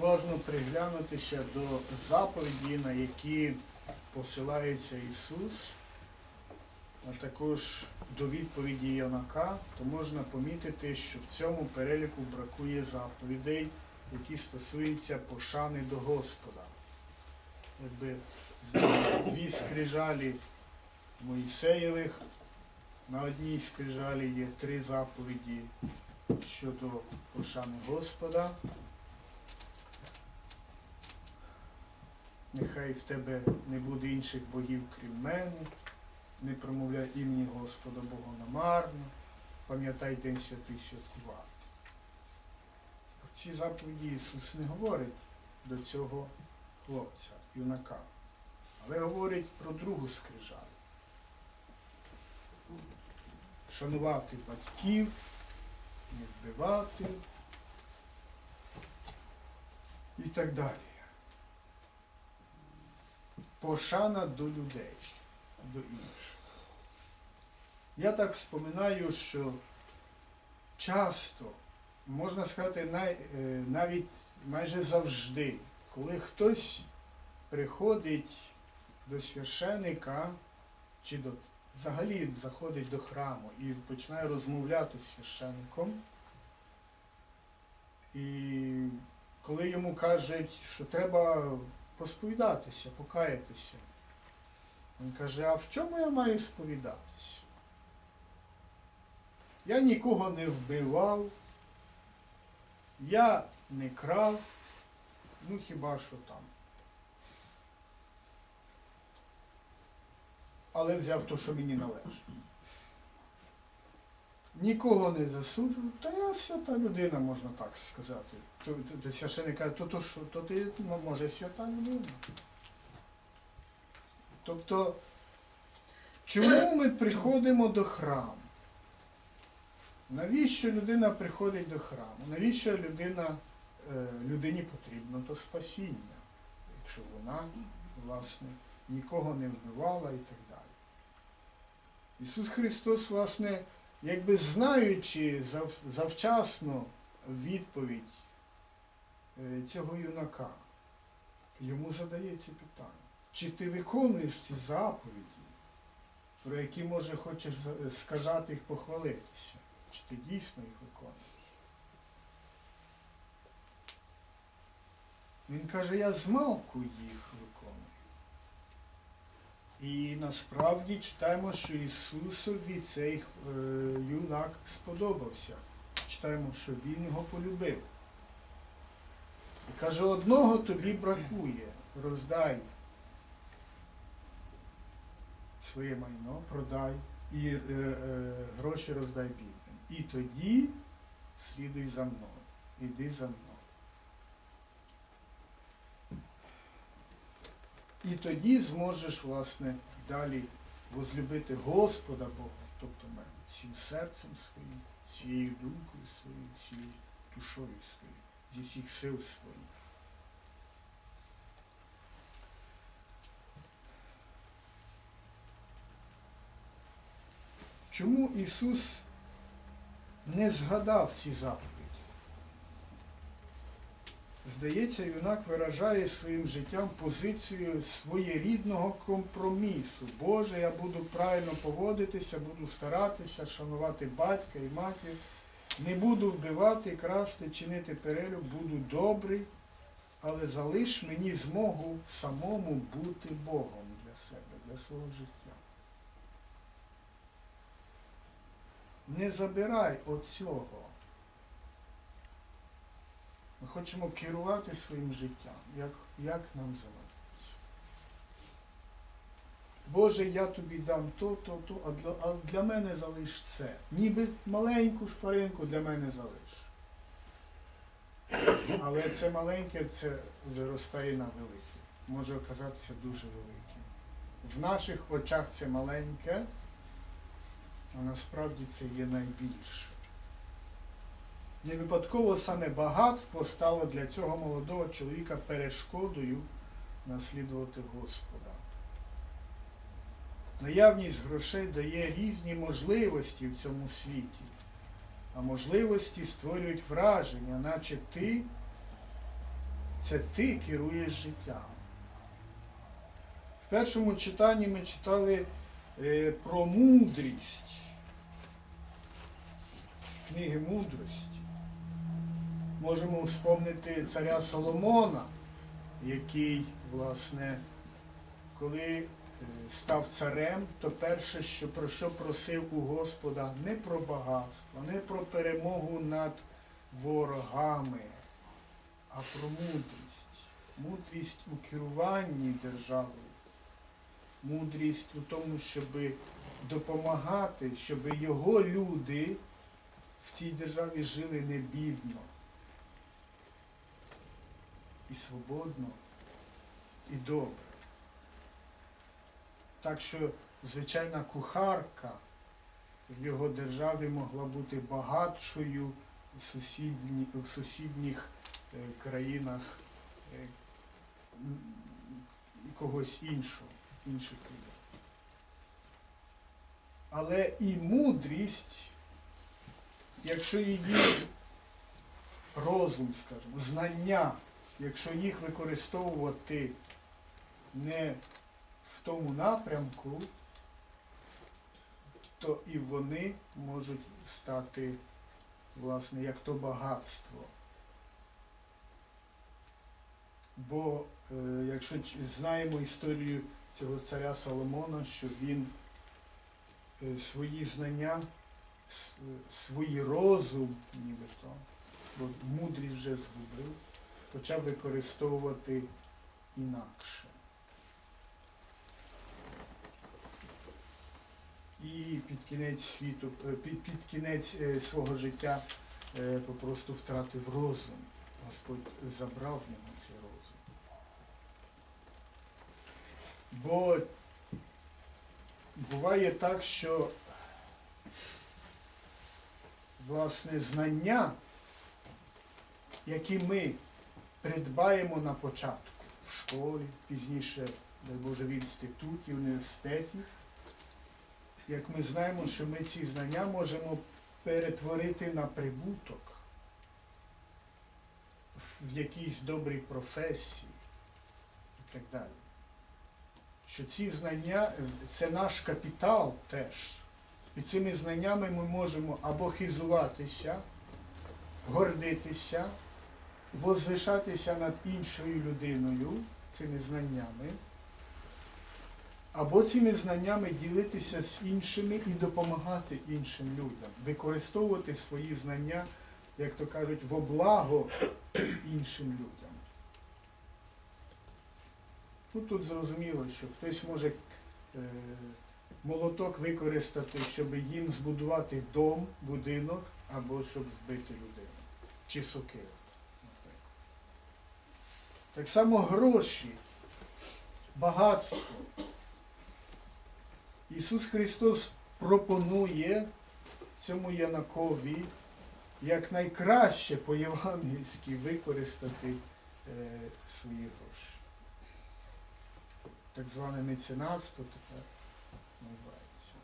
уважно приглянутися до заповіді, на які посилається Ісус, а також до відповіді Йонака, то можна помітити, що в цьому переліку бракує заповідей, які стосуються пошани до Господа. Якби дві скрижалі Моїсеєвих, на одній скрижалі є три заповіді щодо пошани Господа. Нехай в тебе не буде інших богів, крім мене, не промовляй імені Господа Бога намарно, пам'ятай День святий святкувати. Ці заповіді Ісус не говорить до цього хлопця, юнака, але говорить про другу скрижаль. Шанувати батьків, не вбивати і так далі. Пошана до людей, до інших. Я так вспоминаю, що часто, можна сказати, е, навіть майже завжди, коли хтось приходить до священика чи до взагалі заходить до храму і починає розмовляти з священником. І коли йому кажуть, що треба посповідатися, покаятися, він каже, а в чому я маю сповідатися? Я нікого не вбивав, я не крав, ну хіба що там. але взяв то, що мені належить. Нікого не засуджую, та я свята людина, можна так сказати. То, то, то каже, то, то що, то ти ну, може свята людина. Тобто, чому ми приходимо до храму? Навіщо людина приходить до храму? Навіщо людина, е, людині потрібно то спасіння, якщо вона, власне, нікого не вбивала і так далі. Ісус Христос, власне, якби знаючи зав, завчасно відповідь е, цього юнака, йому задає ці питання. Чи ти виконуєш ці заповіді, про які, може, хочеш сказати їх похвалитися? Чи ти дійсно їх виконуєш? Він каже, я змалку їх виконую. І насправді читаємо, що Ісусові цей е, юнак сподобався. Читаємо, що Він його полюбив. І каже, одного тобі бракує, роздай своє майно, продай і е, е, гроші роздай бідним. І тоді слідуй за мною. Іди за мною. І тоді зможеш, власне, далі возлюбити Господа Бога, тобто мене, всім серцем своїм, всією думкою своєю, всією душою своєю, зі всіх сил своїх. Чому Ісус не згадав ці заповіді? Здається, юнак виражає своїм життям позицію своєрідного компромісу. Боже, я буду правильно поводитися, буду старатися, шанувати батька і матір, не буду вбивати, красти, чинити перелюб, буду добрий, але залиш мені змогу самому бути Богом для себе, для свого життя. Не забирай оцього. Ми хочемо керувати своїм життям, як, як нам замовитися. Боже, я тобі дам то, то, то, а для, а для мене залиш це. Ніби маленьку шпаринку для мене залиш. Але це маленьке, це виростає на велике. Може оказатися дуже великим. В наших очах це маленьке, а насправді це є найбільше. Не випадково саме багатство стало для цього молодого чоловіка перешкодою наслідувати Господа. Наявність грошей дає різні можливості в цьому світі, а можливості створюють враження, наче ти це ти керуєш життям. В першому читанні ми читали е, про мудрість з книги мудрості. Можемо вспомнити царя Соломона, який, власне, коли е, став царем, то перше, що про що просив у Господа, не про багатство, не про перемогу над ворогами, а про мудрість. Мудрість у керуванні державою, мудрість у тому, щоб допомагати, щоб його люди в цій державі жили не бідно і свободно, і добре. Так що звичайна кухарка в його державі могла бути багатшою у, сусідні, у сусідніх е, країнах е, когось іншого, інших людей. Але і мудрість, якщо її розум, скажімо, знання, якщо їх використовувати не в тому напрямку, то і вони можуть стати, власне, як то багатство. Бо е, якщо знаємо історію цього царя Соломона, що він е, свої знання, свій розум, нібито, бо мудрість вже згубив, почав використовувати інакше. І під кінець світу, е, під, під кінець е, свого життя е, попросту втратив розум. Господь забрав в нього цей розум. Бо буває так, що власне знання, які ми придбаємо на початку в школі, пізніше, дай Боже, в інституті, в університеті, як ми знаємо, що ми ці знання можемо перетворити на прибуток в якійсь добрій професії і так далі. Що ці знання це наш капітал теж. І цими знаннями ми можемо або хизуватися, гордитися, возвишатися над іншою людиною цими знаннями, або цими знаннями ділитися з іншими і допомагати іншим людям, використовувати свої знання, як то кажуть, во благо іншим людям. Ну, тут зрозуміло, що хтось може е, молоток використати, щоб їм збудувати дом, будинок, або щоб збити людину. Чи сокиру. Так само гроші, багатство. Ісус Христос пропонує цьому Янакові як найкраще по-євангельськи використати е, свої гроші. Так зване меценатство тепер називається.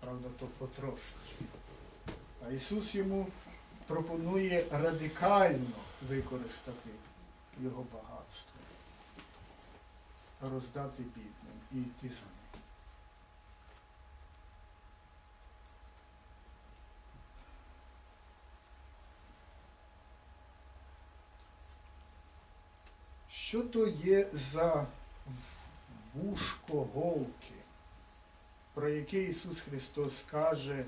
Правда, то потрошки. А Ісус йому пропонує радикально використати його багатство, роздати бідним і йти за ним. Що то є за вушко голки, про яке Ісус Христос каже,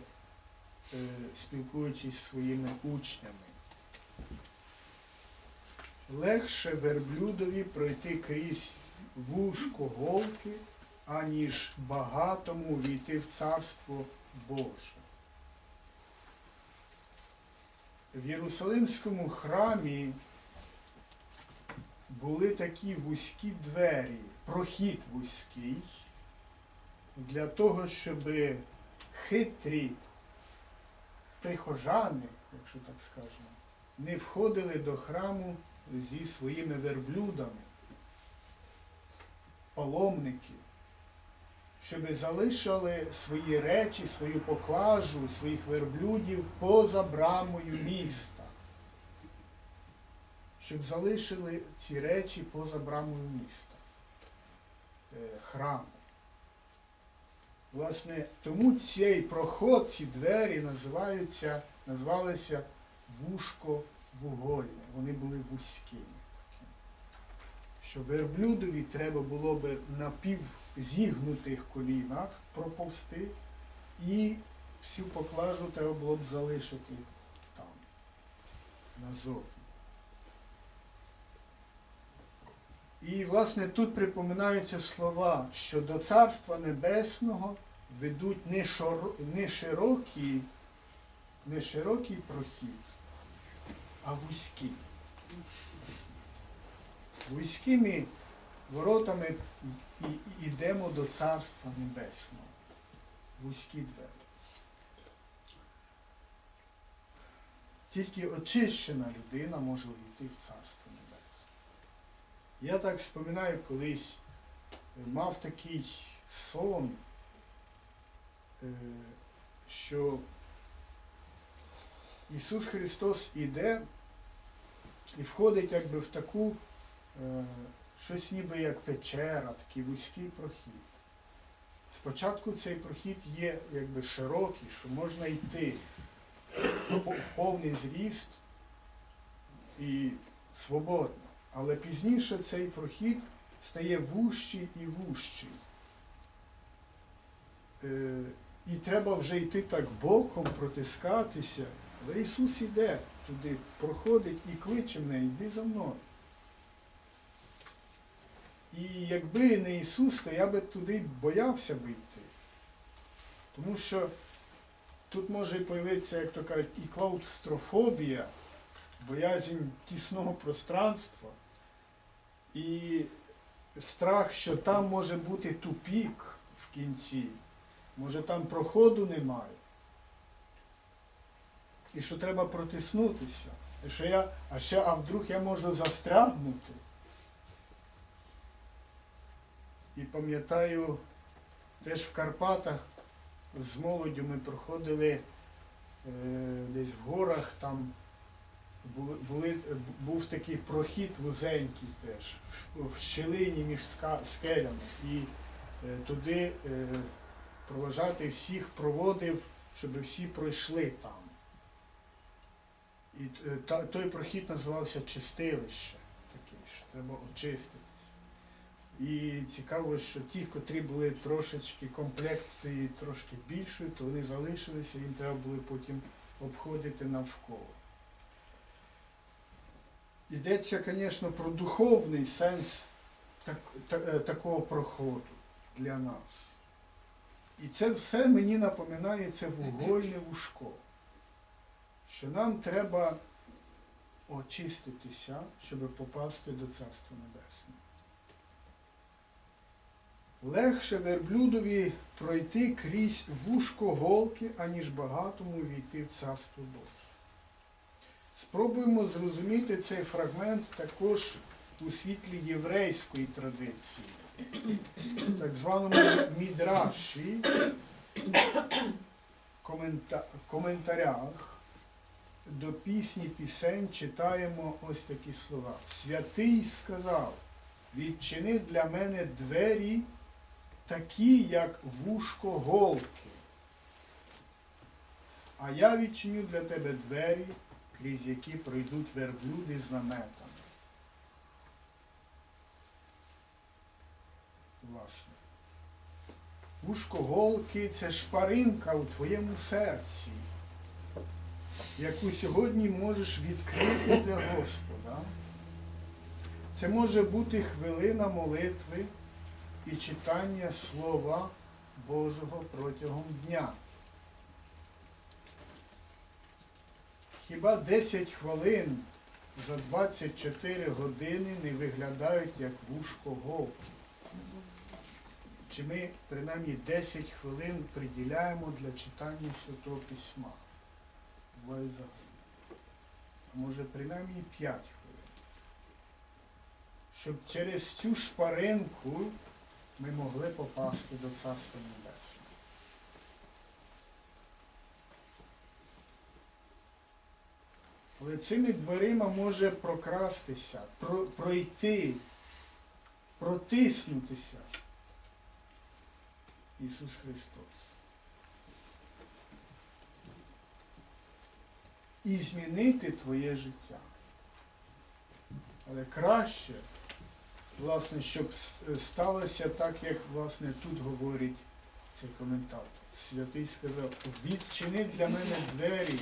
е, спілкуючись зі своїми учнями? Легше верблюдові пройти крізь вушко голки, аніж багатому війти в царство Боже. В Єрусалимському храмі були такі вузькі двері, прохід вузький, для того, щоб хитрі прихожани, якщо так скажемо, не входили до храму зі своїми верблюдами, паломники, щоб залишали свої речі, свою поклажу, своїх верблюдів поза брамою міста щоб залишили ці речі поза брамою міста, е, храму. Власне, тому цей проход, ці двері називаються, називалися вушко вугольне. Вони були вузькими. Що верблюдові треба було би на півзігнутих колінах проповсти, і всю поклажу треба було б залишити там, назовні. І, власне, тут припоминаються слова, що до Царства Небесного ведуть не, широкий, не широкий прохід, а вузький. Вузькими воротами і- йдемо до Царства Небесного. Вузькі двері. Тільки очищена людина може увійти в Царство Небесне. Я так споминаю, колись е, мав такий сон, е, що Ісус Христос іде і входить якби в таку е, щось ніби як печера, такий вузький прохід. Спочатку цей прохід є якби широкий, що можна йти в повний зріст і свободно. Але пізніше цей прохід стає вужчий і вужчий. Е, і треба вже йти так боком, протискатися. Але Ісус іде туди, проходить і кличе мене, йди за мною. І якби не Ісус, то я би туди боявся би йти. Тому що тут може появитися, як то кажуть, і клаустрофобія, боязнь тісного пространства, і страх, що там може бути тупік в кінці, може там проходу немає. І що треба протиснутися. І що я, а ще, а вдруг я можу застрягнути. І пам'ятаю, теж в Карпатах з молоддю ми проходили е, десь в горах, там були, були, був такий прохід вузенький теж, в, в щелині між скелями. І е, туди е, провожати всіх проводив, щоб всі пройшли там. І е, та, той прохід називався чистилище, такий, що треба очиститися. І цікаво, що ті, котрі були трошечки комплекції трошки більшою, то вони залишилися, їм треба було потім обходити навколо. Йдеться, звісно, про духовний сенс так, та- е, такого проходу для нас. І це все мені напоминає це вугольне вушко, що нам треба очиститися, щоб попасти до Царства Небесного. Легше верблюдові пройти крізь вушко голки, аніж багатому війти в Царство Боже. Спробуємо зрозуміти цей фрагмент також у світлі єврейської традиції, так званому мідраші, комента- коментарях до пісні пісень читаємо ось такі слова. Святий сказав, відчини для мене двері такі, як вушко голки. А я відчиню для тебе двері, крізь які пройдуть верблюди з наметами. Власне. Вушко голки це шпаринка у твоєму серці, яку сьогодні можеш відкрити для Господа. Це може бути хвилина молитви і читання Слова Божого протягом дня. Хіба 10 хвилин за 24 години не виглядають як вушко голки? Чи ми принаймні 10 хвилин приділяємо для читання Святого Письма? Буває взагалі. А може принаймні 5 хвилин. Щоб через цю шпаринку ми могли попасти до Царства Небесного. Але цими дверима може прокрастися, про, пройти, протиснутися Ісус Христос. І змінити твоє життя. Але краще, власне, щоб сталося так, як власне тут говорить цей коментатор. Святий сказав, відчини для мене двері,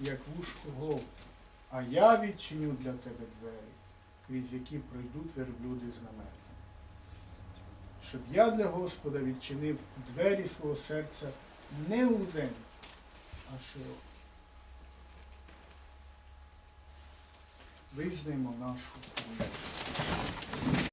як вушко говту, а я відчиню для тебе двері, крізь які пройдуть верблюди з наметом. Щоб я для Господа відчинив двері свого серця не вузенькі, а широкі. Визнаємо нашу.